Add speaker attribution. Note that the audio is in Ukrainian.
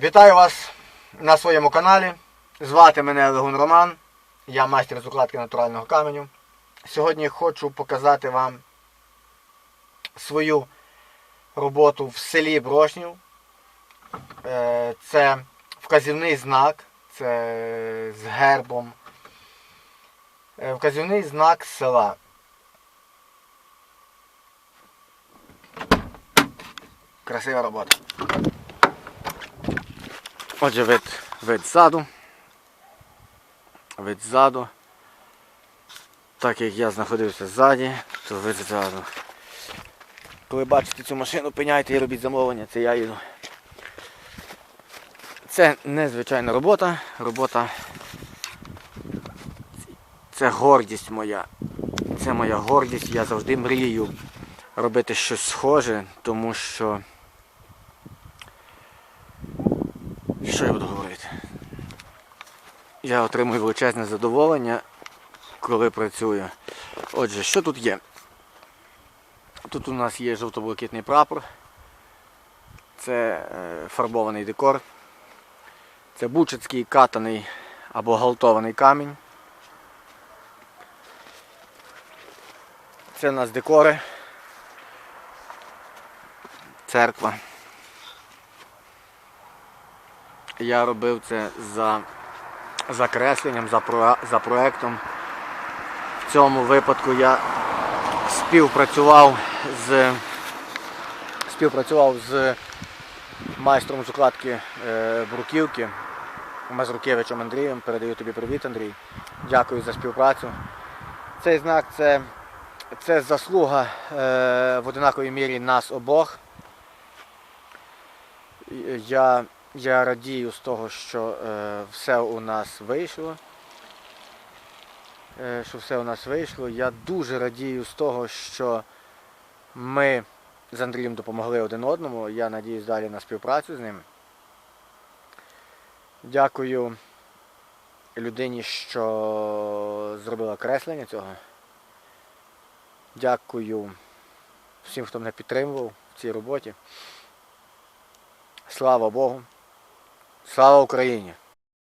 Speaker 1: Вітаю вас на своєму каналі. Звати мене Легун Роман. Я майстер з укладки натурального каменю. Сьогодні хочу показати вам свою роботу в селі Брошнів. Е, Це вказівний знак, це з гербом. Е, Вказівний знак села. Красива робота. Отже, вид, вид ззаду. Вид ззаду. Так як я знаходився ззаді, то вид ззаду. Коли бачите цю машину, пиняйте і робіть замовлення, це я їду. Це незвичайна робота. Робота. Це гордість моя. Це моя гордість. Я завжди мрію робити щось схоже, тому що. Що я буду говорити? Я отримую величезне задоволення, коли працюю. Отже, що тут є? Тут у нас є жовто-блакитний прапор. Це е, фарбований декор. Це бучацький катаний або галтований камінь. Це у нас декори. Церква. Я робив це за закресленням, за, про, за проектом. В цьому випадку я співпрацював з співпрацював з майстром з укладки е, бруківки Мазрукевичем Андрієм. Передаю тобі привіт, Андрій. Дякую за співпрацю. Цей знак це, це заслуга е, в одинаковій мірі нас обох. Я, я радію з того, що е, все у нас вийшло. Е, що все у нас вийшло. Я дуже радію з того, що ми з Андрієм допомогли один одному. Я надіюсь далі на співпрацю з ним. Дякую людині, що зробила креслення цього. Дякую всім, хто мене підтримував в цій роботі. Слава Богу. Слава Україні!